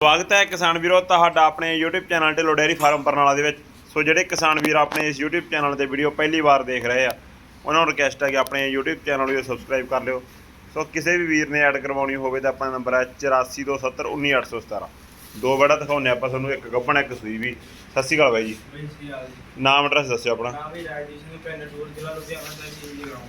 ਸਵਾਗਤ ਹੈ ਕਿਸਾਨ ਵੀਰੋ ਤੁਹਾਡਾ ਆਪਣੇ YouTube channel Dhillon dairy farm Barnala ਦੇ ਵਿੱਚ। ਸੋ ਜਿਹੜੇ ਕਿਸਾਨ ਵੀਰ ਆਪਣੇ ਇਸ YouTube ਚੈਨਲ ਤੇ ਵੀਡੀਓ ਪਹਿਲੀ ਵਾਰ ਦੇਖ ਰਹੇ ਆ ਉਹਨਾਂ ਨੂੰ ਰਿਕਵੈਸਟ ਹੈ ਕਿ ਆਪਣੇ YouTube ਚੈਨਲ ਨੂੰ ਸਬਸਕ੍ਰਾਈਬ ਕਰ ਲਿਓ। ਸੋ ਕਿਸੇ ਵੀ ਵੀਰ ਨੇ ਐਡ ਕਰਵਾਉਣੀ ਹੋਵੇ ਤਾਂ ਆਪਣਾ ਨੰਬਰ ਹੈ 8427191817 ਦੋ ਬੜਾ ਦਿਖਾਉਂਦੇ ਆਪਾਂ ਤੁਹਾਨੂੰ ਇੱਕ ਗੱਬਣ ਇੱਕ ਸੂਈ ਵੀ। ਸਤਿ ਸ਼੍ਰੀ ਅਕਾਲ ਬਾਈ ਜੀ। ਨਾਮ ਐਡਰੈਸ ਦੱਸਿਓ ਆਪਣਾ। ਨਾਮ ਵੀ ਰਾਜਦੀਪ ਸਿੰਘ ਪਿੰਡ ਟੂਰ ਜ਼ਿਲ੍ਹਾ ਲੁਧਿਆਣਾ ਦਾ ਜੀ ਜੀ ਗਾਉਂ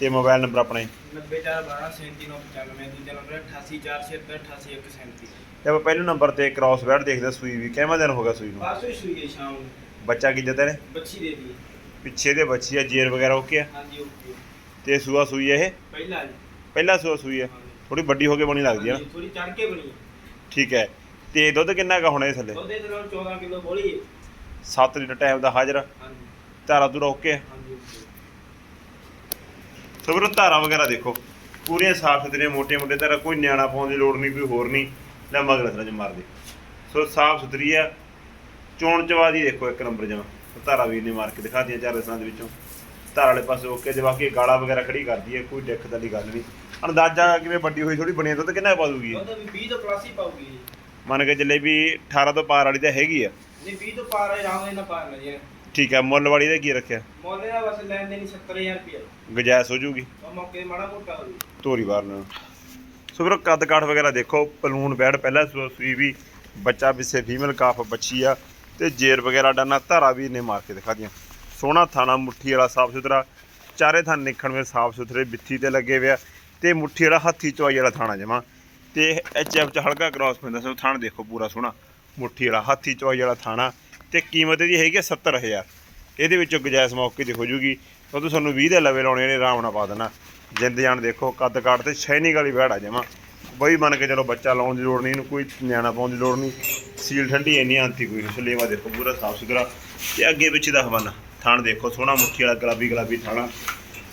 ਤੇ ਮੋਬਾਈਲ ਨੰਬਰ ਆਪਣੇ 90412 3795 ਦੂਜਾ ਨੰਬਰ 8846788137 ਤੇ ਆਪਾਂ ਪਹਿਲੇ ਨੰਬਰ ਤੇ ਕ੍ਰਾਸ ਵੈਟ ਦੇਖਦੇ ਹਾਂ ਸੂਈ ਵੀ ਕਿੰਨਾ ਦਿਨ ਹੋ ਗਿਆ ਸੂਈ ਨੂੰ? ਪਾਸੋਂ ਹੀ ਸੂਈ ਹੈ ਸ਼ਾਮ ਨੂੰ। ਬੱਚਾ ਕੀ ਦਿੱਤਾ ਨੇ ਬੱਚੀ ਦੇ ਦੀ। ਪਿੱਛੇ ਦੇ ਬੱਚੀ ਆ ਜੇਰ ਵਗੈਰਾ ਓਕੇ ਆ? ਹਾਂਜੀ ਓਕੇ। ਤੇ ਸੂਆ ਸੂਈ ਆ ਇਹ? ਪਹਿਲਾ ਜੀ। ਪਹਿਲਾ ਸੂਆ ਸੂਈ ਆ। ਥੋੜੀ ਵੱਡੀ ਹੋ ਕੇ ਬਣੀ ਲੱਗਦੀ ਆ ਨਾ। ਥੋੜੀ ਚੜ ਕੇ ਬਣੀ ਹੈ ਠੀਕ ਹੈ। ਤੇ ਦੁੱਧ ਕਿੰਨਾ ਕਾ ਹੋਣਾ ਇਹ ਥੱਲੇ? ਉਹਦੇ ਦੇ ਨਾਲ 14 ਕਿਲੋ ਬੋਲੀ ਹੈ 7 ਲੀਟਰ ਟਾਈਮ ਦਾ ਹਾਜ਼ਰ। ਹਾਂਜੀ। ਧਾਰਾ ਦੂਰਾ ਓਕੇ ਹਾਂਜੀ। ਸੋ ਵੀਰੋ ਧਾਰਾ ਵਗੈਰਾ ਦੇਖੋ। ਪੂਰੀਆਂ ਸਾਫ਼ ਸੁਥਰੀਆਂ ਮੋਟੀਆਂ ਮੋਟੇ ਧਾਰਾ ਕੋਈ ਨਿਆਣਾ ਪਾਉਣ ਦੀ ਲੋੜ ਨਹੀਂ ਕੋਈ ਹੋਰ ਨਹੀਂ। ਲੈ ਮਗਰ ਸਰਾ ਚ ਮਾਰਦੇ ਸੋ ਸਾਫ਼ ਸੁਥਰੀ ਆ। ਚੋਣ ਚਵਾਦੀ ਦੇਖੋ ਇੱਕ ਨੰਬਰ ਜਮਾ। ਧਾਰਾ ਵੀਰ ਨੇ ਮਾਰ ਕੇ ਦਿਖਾ ਦਿਆਂ ਚਾਰ ਰਸਾਂ ਦੇ ਵਿੱਚੋਂ। ਧਾਰ ਵਾਲੇ ਪਾਸੇ ਓਕੇ ਤੇ ਬਾਕੀ ਗਾਲਾ ਵਗੈਰਾ ਖੜੀ ਕਰਦੀ ਹੈ ਕੋਈ ਦਿੱਕਤ ਵਾਲੀ ਗੱਲ ਨਹੀਂ। ਅੰਦਾਜ਼ਾ ਕਿਵੇਂ ਵੱਡੀ ਹੋਈ ਥੋੜੀ ਬਣੀ ਦੁੱਧ ਕਿੰਨਾ ਪਾ ਦੂਗੀ? ਉਹਦਾ ਵੀ 20 ਤੋਂ ਪਲੱਸ ਹੀ ਪਾਉਗੀ ਜੀ। ਮੰਨ ਕੇ ਚੱਲੇ ਵੀ 18 ਤੋਂ ਪਾਰ ਵਾਲੀ ਤਾਂ ਹੈਗੀ ਆ। ਨਹੀਂ 20 ਤੋਂ ਪਾਰ ਹੈ ਰਾਮ ਇਹਨਾਂ ਪਾਰ ਨਾ ਜੀ ਠੀਕ ਹੈ ਮੁੱਲ ਵਾਲੀ ਦਾ ਕੀ ਰੱਖਿਆ? ਮੁੱਲ ਦਾ ਬਸ ਲੈਣ ਦੇਣੀ 70000 ਰੁਪਏ ਗੁਜਾਇਸ਼ ਹੋ ਜੂਗੀ? ਉਹ ਮੌਕੇ ਤੇ ਮਾੜਾ ਮੋਟਾ ਹੋ ਜੀ। ਧੋਰੀ ਵਾਰ ਨੂੰ ਸੋ ਵੀਰੋ ਕੱਦ ਕਾਠ ਵਗੈਰਾ ਦੇਖੋ ਪਲੂਨ ਬੈਡ ਪਹਿਲਾਂ ਸੂ- ਸੂਈ ਵੀ ਬੱਚਾ ਪਿੱਛੇ ਫੀਮੇਲ ਕਾਫ ਬੱਚੀ ਆ ਤੇ ਜੇਰ ਵਗੈਰਾ ਡਾਨਾ ਧਾਰਾ ਵੀ ਨੇ ਮਾਰ ਕੇ ਦਿਖਾ ਦੀਆਂ ਸੋਹਣਾ ਥਾਣਾ ਮੁੱਠੀ ਵਾਲਾ ਸਾਫ਼ ਸੁਥਰਾ ਚਾਰੇ ਥਾਂ ਨਿਖਣ ਵਿੱਚ ਸਾਫ਼ ਸੁਥਰੇ ਬਿੱਥੀ ਤੇ ਲੱਗੇ ਵਿਆ ਤੇ ਮੁੱਠੀ ਵਾਲਾ ਹੱਥੀ ਚਵਾਈ ਵਾਲਾ ਥਾਣਾ ਜਮਾ। ਤੇ ਐਚ ਐਫ ਚ ਹਲਕਾ ਕ੍ਰਾਸ ਪੈਂਦਾ ਸੋ ਥਾਣ ਦੇਖੋ ਪੂਰਾ ਸੋਹਣਾ ਮੁੱਠੀ ਵਾਲਾ ਹੱਥੀ ਚਵਾਈ ਵਾਲਾ ਥਾਣਾ। ਤੇ ਕੀਮਤ ਇਹਦੀ ਹੈਗੀ ਆ 70000 ਇਹਦੇ ਵਿੱਚੋਂ ਗੁਜਾਇਸ਼ ਮੌਕੇ ਦੀ ਹੋ ਜੂਗੀ। ਉਹ ਤਾਂ ਤੁਹਾਨੂੰ 20 ਦੇ ਲਵੇ ਲਾਉਣੇ ਨੇ ਆਰਾਮ ਨਾਲ ਪਾ ਦੇਣਾ। ਜਿੰਦ ਜਾਨ ਦੇਖੋ ਕੱਦ ਕਾਟ ਤੇ ਸ਼ਾਈਨਿੰਗ ਵਾਲੀ ਵਹਿੜਾ ਜਮਾ। ਬਈ ਮੰਨ ਕੇ ਚਲੋ ਬੱਚਾ ਲਾਉਣ ਦੀ ਲੋੜ ਨਹੀਂ ਇਹਨੂੰ ਕੋਈ ਨਿਆਣਾ ਪਾਉਣ ਦੀ ਲੋੜ ਨਹੀਂ। ਸੀਲ ਠੰਡੀ ਇੰਨੀ ਆਂਤੀ ਕੋਈ ਨਹੀਂ ਸਲੇਵਾ ਦੇਖੋ ਪੂਰਾ ਸਾਫ਼ ਸੁਥਰਾ। ਤੇ ਅੱਗੇ ਪਿੱਛੇ ਦਾ ਹਵਾਨਾ ਥਾਣ ਦੇਖੋ ਸੋਹਣਾ ਮੁੱਠੀ ਵਾਲਾ ਗੁਲਾਬੀ ਗੁਲਾਬੀ ਥਾਣਾ।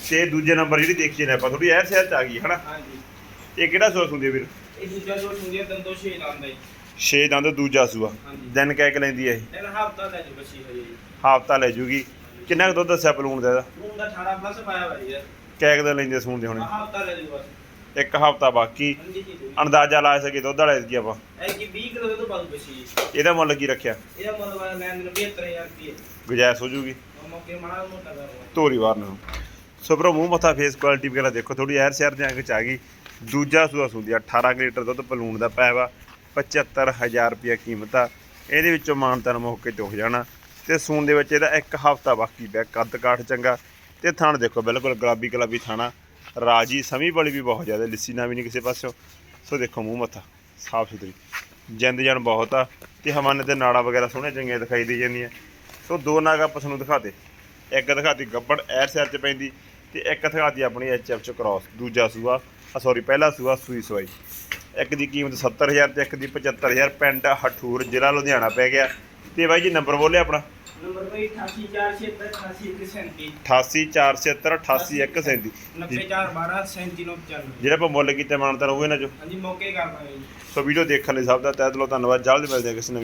ਤੇ ਦੂਜੇ ਨੰਬਰ ਜਿਹੜੀ ਦੇਖੀ ਨੇ ਆਪਾਂ ਥੋੜੀ ਐਰ ਸ਼ਹਿਰ ਚ ਆ ਗਈ ਹਨਾ? ਹਾਂਜੀ। ਇਹ ਕਿਹੜਾ ਸੂਆ ਹੁੰਦੀ ਹੈ ਵੀਰ? ਇਹ ਦੂਜਾ ਜੋ ਸੁਣੀਏ ਦੰਦੋ ਛੇ ਲਾਂਦਾ ਜੀ। 6 ਦੰਦ ਦੂਜਾ ਸੂਆ। ਹਾਂਜੀ। ਦਿਨ ਕਹਿ ਕੇ ਲੈਂਦੀ ਹੈ ਇਹ। ਇਹਨਾਂ ਹਫਤਾ ਲੈ ਜੋ ਬੱਚੀ ਹਜੇ। ਜੀ ਹਫ਼ਤਾ ਲੈ ਜੂਗੀ। ਕਿੰਨਾ ਕੁ ਦੁੱਧ ਦੱਸਿਆ ਪਲੂਣ ਦਾ ਇਹਦਾ? ਦਾ 18 ਪਲੱਸ ਪਾਇਆ ਹੋਇਆ ਜੀ। ਕਹਿ ਕੇ ਦਿਨ ਲੈਂਦੇ ਸੂਣ ਦੇ ਹੁਣੇ। ਹਫਤਾ ਲੈ ਜੋ ਬਸ। ਇੱਕ ਹਫ਼ਤਾ ਬਾਕੀ। ਹਾਂਜੀ ਜੀ ਜੀ। ਅੰਦਾਜ਼ਾ ਲਾ ਸਕੇ ਦੁੱਧ ਵਾਲੇ ਕੀ ਆਪਾਂ। ਇਹ ਕੀ 20 ਕਿਲੋ ਤੋਂ ਬਾਅਦ ਬੱਚੀ ਜੀ। ਇਹਦਾ ਮੁੱਲ ਕੀ ਰੱਖਿਆ? ਇਹਦਾ ਮੁੱਲ ਵਾਲਾ ਲੈਣ ਦੇ 75000 ਰੁਪਏ ਗੁਜਾਇਸ਼ ਹੋ ਜੂਗੀ। ਮੌਕੇ ਮਾੜਾ ਮੋਟਾ ਕਰਵਾ ਧੋਰੀ ਵਾਰ ਨੂੰ ਸੋ ਭਰਾ ਮੂੰਹ ਮੱਥਾ ਫੇਸ ਕੁਆਲਿਟੀ ਵਗੈਰਾ ਦੇਖੋ। ਥੋੜੀ ਐਰ ਸ਼ਹਿਰ ਦੇ ਅੰਗ ਚ ਆ ਗਈ। ਦੂਜਾ ਸੂਆ ਸੁੰਦੀ 18 ਕੁ ਲੀਟਰ ਦੁੱਧ ਪਲੂਣ ਦਾ ਪਾਇਆ ਵਾ। 75000 ਰੁਪਇਆ ਕੀਮਤ ਆ। ਇਹਦੇ ਵਿੱਚੋਂ ਮਾਨਤਨ ਮੌਕੇ ਤੇ ਹੋ ਜਾਣਾ। ਤੇ ਸੂਣ ਦੇ ਵਿੱਚ ਇਹਦਾ ਇੱਕ ਹਫ਼ਤਾ ਬਾਕੀ ਪਿਆ, ਕੱਦ ਕਾਠ ਚੰਗਾ। ਤੇ ਥਣ ਦੇਖੋ, ਬਿਲਕੁਲ ਗੁਲਾਬੀ ਗੁਲਾਬੀ ਥਾਣਾ। ਰਾਜੀ ਸਮੀ ਵਾਲੀ ਵੀ ਬਹੁਤ ਜ਼ਿਆਦਾ, ਲਿੱਸੀ ਨਾ ਵੀ ਨਹੀਂ ਕਿਸੇ ਪਾਸਿਓਂ। ਸੋ ਦੇਖੋ ਮੂੰਹ ਮੱਥਾ, ਸਾਫ਼ ਸੁਥਰੀ। ਜਿੰਦ ਜਾਨ ਬਹੁਤ ਆ। ਤੇ ਹਵਾਨੇ ਤੇ ਨਾੜਾ ਵਗੈਰਾ ਸੋਹਣੇ ਚੰਗੇ ਦਿਖਾਈ ਦੇ ਜਾਂਦੀਆਂ। ਸੋ ਦੋ ਨਾਗ ਆਪਾਂ ਤੁਹਾਨੂੰ ਦਿਖਾਤੇ ਇੱਕ ਦਿਖਾਤੀ ਗੱਬੜ, ਐਰ ਸਿਰ ਚ ਪੈਂਦੀ। ਤੇ ਇੱਕ ਦਿਖਾਤੀ ਆਪਣੀ ਐਚ ਐਫ ਚ ਕ੍ਰਾਸ ਦੂਜਾ ਸੂਆ। ਆ ਸੌਰੀ ਪਹਿਲਾ ਸੂਆ ਸੂਈ ਸਵਾਈ। ਇੱਕ ਦੀ ਕੀਮਤ 70000 ਤੇ ਇੱਕ ਦੀ 75000 ਪਿੰਡ ਹਠੂਰ ਜ਼ਿਲ੍ਹਾ ਲੁਧਿਆਣਾ ਪੈ ਗਿਆ। ਤੇ ਬਾਈ ਜੀ ਨੰਬਰ ਬੋਲਿਆ ਆਪਣਾ? ਨੰਬਰ ਬਈ 88476 88476 88137 90412 3795 ਜਿਹੜਾ ਆਪਾਂ ਮੁੱਲ ਕੀਤੇ ਮਾਨਤਾ ਹੋਵੇ ਨਾ ਜੋ। ਹਾਂਜੀ ਮੌਕੇ ਕਰ ਦਾਂਗੇ ਜੀ। ਸੋ ਵੀਡੀਓ ਦੇਖਣ ਲਈ ਸਭ ਦਾ ਤਹਿ ਦਿਲੋਂ ਧੰਨਵਾਦ। ਜਲਦ ਮਿਲਦੇ ਹਾਂ ਕਿਸੇ